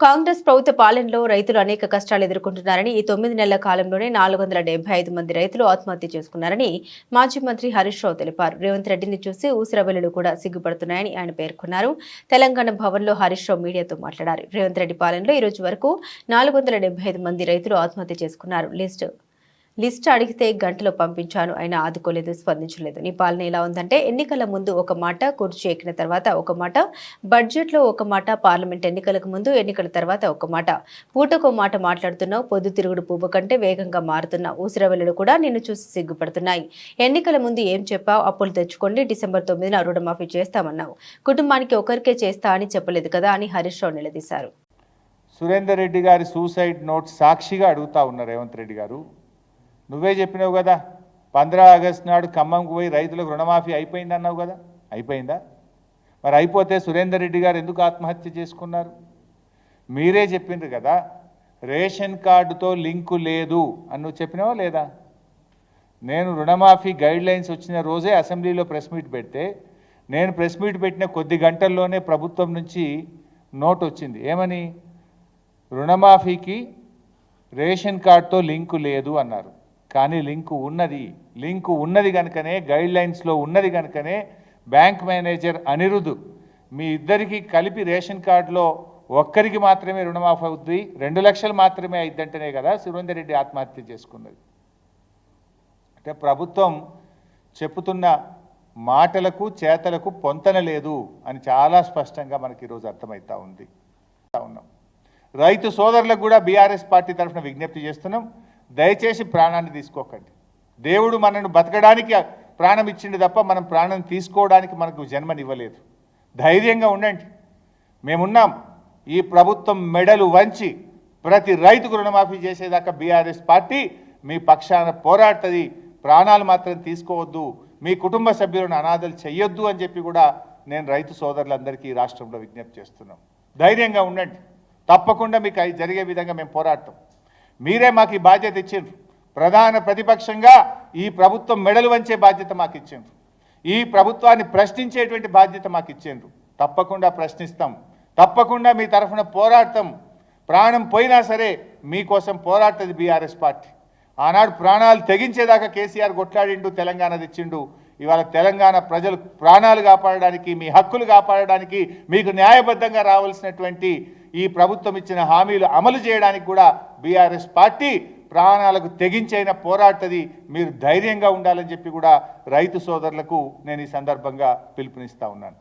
కాంగ్రెస్ ప్రభుత్వ పాలనలో రైతులు అనేక కష్టాలు ఎదుర్కొంటున్నారని ఈ తొమ్మిది నెలల కాలంలోనే నాలుగు వందల డెబ్బై ఐదు మంది రైతులు ఆత్మహత్య చేసుకున్నారని మాజీ మంత్రి హరీష్ రావు తెలిపారు. రేవంత్ రెడ్డిని చూసి ఊసరవెల్లులు కూడా సిగ్గుపడుతున్నాయని ఆయన పేర్కొన్నారు. తెలంగాణ భవన్లో హరీష్ రావు మీడియాతో మాట్లాడారు. రేవంత్ రెడ్డి పాలనలో ఈ రోజు వరకు నాలుగు వందల ఐదు మంది రైతులు ఆత్మహత్య చేసుకున్నారు. లిస్ట్ లిస్ట్ అడిగితే గంటలో పంపించాను. ఆయన ఆదుకోలేదు స్పందించలేదు. నీ పాలన ఎలా ఉందంటే ఎన్నికల ముందు ఒక మాట కుర్చీ ఎక్కిన తర్వాత ఒక మాట బడ్జెట్లో ఒక మాట పార్లమెంట్ ఎన్నికలకు ముందు ఎన్నికల తర్వాత ఒక మాట. పూటకో మాట మాట్లాడుతున్నావు పొద్దుతిరుగుడు పువ్వు కంటే వేగంగా మారుతున్న ఊసిరవెల్లుడు కూడా నిన్ను చూసి సిగ్గుపడుతున్నాయి. ఎన్నికల ముందు ఏం చెప్పావు? అప్పులు తెచ్చుకోండి డిసెంబర్ తొమ్మిదిన రుణమాఫీ చేస్తామన్నావు. కుటుంబానికి ఒకరికే చేస్తా అని చెప్పలేదు కదా అని హరీష్ రావు నిలదీశారు. సురేందర్ రెడ్డి గారి సూసైడ్ నోట్ సాక్షిగా అడుగుతా ఉన్నారు రేవంత్ రెడ్డి గారు. నువ్వే చెప్పినావు కదా పంద్రా ఆగస్టు నాడు ఖమ్మంకు పోయి రైతులకు రుణమాఫీ అయిపోయింది అన్నావు కదా అయిపోయిందా? మరి అయిపోతే సురేందర్ రెడ్డి గారు ఎందుకు ఆత్మహత్య చేసుకున్నారు? మీరే చెప్పిండ్రు కదా రేషన్ కార్డుతో లింకు లేదు అని నువ్వు చెప్పినావా లేదా? నేను రుణమాఫీ గైడ్ లైన్స్ వచ్చిన రోజే అసెంబ్లీలో ప్రెస్ మీట్ పెడితే నేను ప్రెస్ మీట్ పెట్టిన కొద్ది గంటల్లోనే ప్రభుత్వం నుంచి నోట్ వచ్చింది. ఏమని? రుణమాఫీకి రేషన్ కార్డుతో లింకు లేదు అన్నారు. కానీ లింకు ఉన్నది. లింకు ఉన్నది కనుకనే గైడ్ లైన్స్లో ఉన్నది కనుకనే బ్యాంక్ మేనేజర్ అనిరుద్ మీ ఇద్దరికి కలిపి రేషన్ కార్డులో ఒక్కరికి మాత్రమే రుణమాఫీ అవుద్ది. రెండు లక్షలు మాత్రమే అయిద్దంటేనే కదా సురేందర్ రెడ్డి ఆత్మహత్య చేసుకున్నది. అంటే ప్రభుత్వం చెప్పుతున్న మాటలకు చేతలకు పొంతన లేదు అని చాలా స్పష్టంగా మనకి ఈరోజు అర్థమవుతా ఉంది. ఉన్నాం. రైతు సోదరులకు కూడా బీఆర్ఎస్ పార్టీ తరఫున విజ్ఞప్తి చేస్తున్నాం. దయచేసి ప్రాణాన్ని తీసుకోకండి. దేవుడు మనను బతకడానికి ప్రాణం ఇచ్చిండు తప్ప మనం ప్రాణం తీసుకోవడానికి మనకు జన్మనివ్వలేదు. ధైర్యంగా ఉండండి. మేమున్నాం. ఈ ప్రభుత్వం మెడలు వంచి ప్రతి రైతుకు రుణమాఫీ చేసేదాకా బీఆర్ఎస్ పార్టీ మీ పక్షాన పోరాడుతుంది. ప్రాణాలు మాత్రం తీసుకోవద్దు. మీ కుటుంబ సభ్యులను అనాథలు చెయ్యొద్దు అని చెప్పి కూడా నేను రైతు సోదరులందరికీ ఈ రాష్ట్రంలో విజ్ఞప్తి చేస్తున్నాం. ధైర్యంగా ఉండండి. తప్పకుండా మీకు జరిగే విధంగా మేము పోరాడతాం. మీరే మాకు ఈ బాధ్యత ఇచ్చిండ్రు. ప్రధాన ప్రతిపక్షంగా ఈ ప్రభుత్వం మెడలు వంచే బాధ్యత మాకు ఇచ్చిండ్రు. ఈ ప్రభుత్వాన్ని ప్రశ్నించేటువంటి బాధ్యత మాకు ఇచ్చిండ్రు. తప్పకుండా ప్రశ్నిస్తాం. తప్పకుండా మీ తరఫున పోరాడతాం. ప్రాణం పోయినా సరే మీకోసం పోరాడుతుంది బీఆర్ఎస్ పార్టీ. ఆనాడు ప్రాణాలు తెగించేదాకా కేసీఆర్ కొట్లాడిండు తెలంగాణ తెచ్చిండు. ఇవాళ తెలంగాణ ప్రజలు ప్రాణాలు కాపాడడానికి మీ హక్కులు కాపాడడానికి మీకు న్యాయబద్ధంగా రావాల్సినటువంటి ఈ ప్రభుత్వం ఇచ్చిన హామీలు అమలు చేయడానికి కూడా బీఆర్ఎస్ పార్టీ ప్రాణాలకు తెగించైన పోరాడుతుంది మీరు ధైర్యంగా ఉండాలని చెప్పి కూడా రైతు సోదరులకు నేను ఈ సందర్భంగా పిలుపునిస్తా ఉన్నాను.